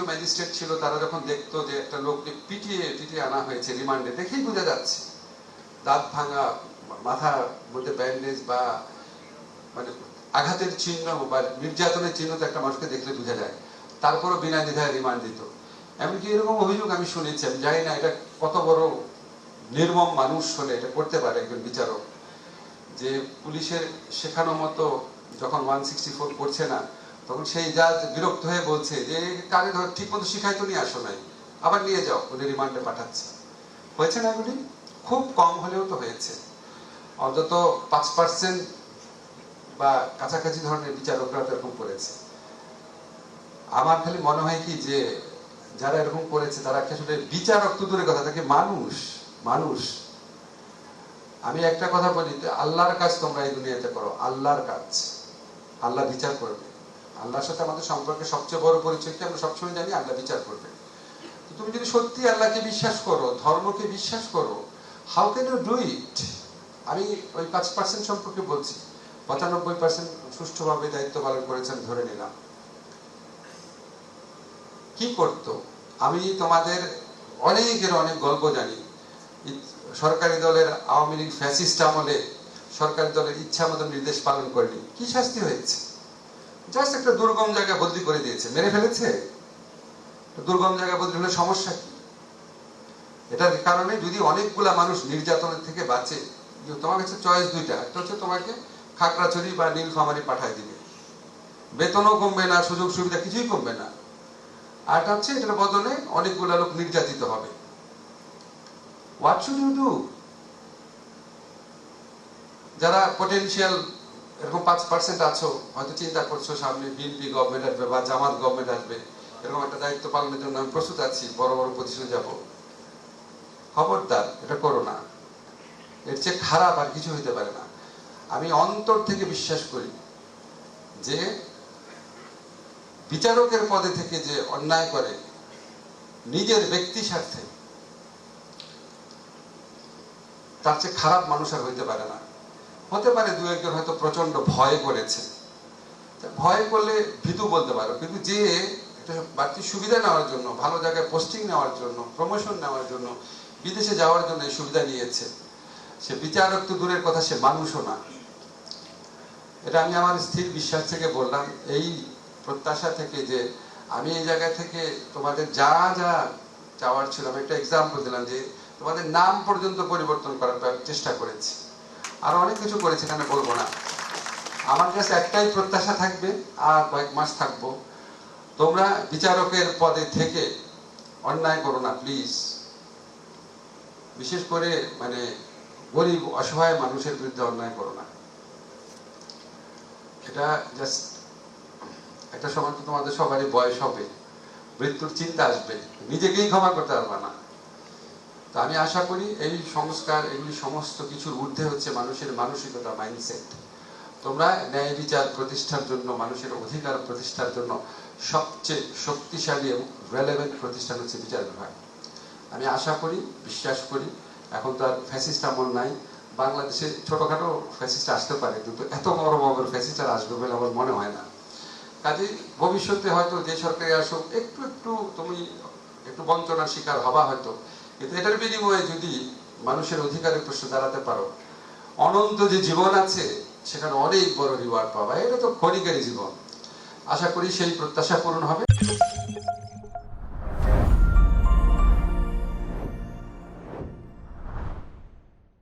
কিছু ম্যাজিস্ট্রেট ছিল, তারা যখন দেখতো যে একটা লোককে পিটিয়ে পিটিয়ে আনা হয়েছে রিমান্ডে, দেখেই বোঝা যাচ্ছে। দাঁত ভাঙা, মাথার মধ্যে ব্যান্ডেজ বা মানে আঘাতের চিহ্ন বা নির্যাতনের চিহ্ন তো একটা মানুষকে দেখলে বোঝা যায়। তারপরও বিনা দ্বিধায় রিমান্ড দিত। এমনকি এরকম অভিযোগ আমি শুনেছি, আমি জানি না এটা কত বড় নির্মম মানুষ হলে এটা করতে পারে একজন বিচারক, যে পুলিশের শেখানো মতো যখন ওয়ান সিক্সটি ফোর করছে না তখন সেই জাজ বিরক্ত হয়ে বলছে যে কারে ধর ঠিক মতো শিখাই তো নিয়ে আসো নাই। আবার নিয়ে যাও। ওদের রিমান্ডে পাঠাচ্ছে। হয়েছে না এগুলি? খুব কম হলেও তো হয়েছে। অন্তত পাঁচ পার্সেন্ট বা কাছাকাছি ধরনের বিচারকরা তো এরকম করেছে। আমার খালি মনে হয় কি যে, যারা এরকম করেছে, তারা আসলে বিচারক তো দূরের কথা, তাকে মানুষ মানুষ। আমি একটা কথা বলি আল্লাহর কাজ তোমরা এই দুনিয়াতে করো, আল্লাহর কাজ। আল্লাহ বিচার করবে। আল্লাহর সাথে আমাদের সম্পর্কে সবচেয়ে বড় পরিচয় কি আমরা সবসময় জানি, আল্লাহ বিচার করবে তুমি যদি সত্যি আল্লাহকে বিশ্বাস করো, ধর্মকে বিশ্বাস করো how can you do it আমি ওই পাঁচ পার্সেন্ট সম্পর্কে বলছি। পঁচানব্বই পার্সেন্ট সুষ্ঠুভাবে দায়িত্ব পালন করেছেন, ধরে নিলাম। কি করত? আমি তোমাদের অনেকের অনেক গল্প জানি। সরকারি দলের আওয়ামী লীগ ফ্যাসিস্ট আমলে সরকারি দলের ইচ্ছা মতো নির্দেশ পালন করেনি। কি শাস্তি হয়েছে? জাস্ট একটা দুর্গম জায়গা বদলি করে দিয়েছে। মেরে ফেলেছে? দুর্গম জায়গা বদলি হলে সমস্যা কি? এটার কারণে যদি অনেকগুলা মানুষ নির্যাতনের থেকে বাঁচে তোমার কাছে চয়েস দুইটা, একটা হচ্ছে তোমাকে খাগড়াছড়ি বা নীলফামারি পাঠায় দিবে। বেতনও কমবে না, সুযোগ সুবিধা কিছুই কমবে না। আরটা হচ্ছে, এটার বদলে অনেকগুলো লোক নির্যাতিত হবে। হোয়াট শুড ইউ ডু যারা পটেনশিয়াল এরকম পাঁচ পার্সেন্ট আছো, হয়তো চিন্তা করছ সামনে বিএনপি গভর্নমেন্ট আসবে বা জামাত গভর্নমেন্ট আসবে। এরকম একটা দায়িত্ব পালনের জন্য আমি প্রস্তুত আছি, বড় বড় পজিশনে যাব। খবরদার, এটা করো না। এর চেয়ে খারাপ আর কিছু হইতে পারে না। আমি অন্তর থেকে বিশ্বাস করি যে বিচারকের পদে থেকে যে অন্যায় করে, নিজের ব্যক্তি স্বার্থে, তার চেয়ে খারাপ মানুষ আর হইতে পারে না। হতে পারে দু একজন হয়তো প্রচণ্ড ভয় করেছে। ভয় করলে ভীতু বলতে পারো, কিন্তু যে বাড়তি সুবিধা নেওয়ার জন্য, ভালো জায়গায় পোস্টিং নেওয়ার জন্য প্রমোশন নেওয়ার জন্য, বিদেশে যাওয়ার জন্য এই সুবিধা নিয়েছে। সে বিচারক তো দূরের কথা, সে মানুষও না। এটা আমি আমার স্থির বিশ্বাস থেকে বললাম, এই প্রত্যাশা থেকে যে আমি এই জায়গা থেকে তোমাদের যা যা চাওয়ার ছিল, আমি একটা এক্সাম্পল দিলাম যে তোমাদের নাম পর্যন্ত পরিবর্তন করার চেষ্টা করেছি। আর অনেক কিছু করেছি, এখানে বলব না। আমার কাছে একটাই প্রত্যাশা থাকবে, আর কয়েক মাস থাকব। তোমরা বিচারকের পদে থেকে অন্যায় করো না প্লিজ বিশেষ করে মানে গরিব, অসহায় মানুষের বিরুদ্ধে অন্যায় করো না। এটা জাস্ট একটা সময় তো তোমাদের সবারই বয়স হবে। মৃত্যুর চিন্তা আসবে। নিজেকেই ক্ষমা করতে পারবে না। তো আমি আশা করি এই সংস্কার এগুলি সমস্ত কিছুর ঊর্ধ্বে হচ্ছে মানুষের মানসিকতা মাইন্ডসেট তোমরা ন্যায় বিচার প্রতিষ্ঠার জন্য, মানুষের অধিকার প্রতিষ্ঠার জন্য সবচেয়ে শক্তিশালী এবং রেলেভেন্ট প্রতিষ্ঠান হচ্ছে বিচার বিভাগ। আমি আশা করি, বিশ্বাস করি, এখন তো আর ফ্যাসিস্ট আমল নাই। বাংলাদেশে ছোটখাটো ফ্যাসিস্ট আসতে পারে, কিন্তু এত বড় বড় ফ্যাসিস্ট আর আসবে বলে আমার মনে হয় না। কাজে ভবিষ্যতে হয়তো যে সরকারে আসুক, একটু একটু তুমি একটু বঞ্চনার শিকার হবা হয়তো। কিন্তু এটার বিনিময়ে যদি মানুষের অধিকারের প্রশ্ন দাঁড়াতে পারো, অনন্ত যে জীবন আছে, সেখানে অনেক বড় রিওয়ার্ড পাবা। এটা তো ক্ষণিকারী জীবন। আশা করি সেই প্রত্যাশা পূরণ হবে।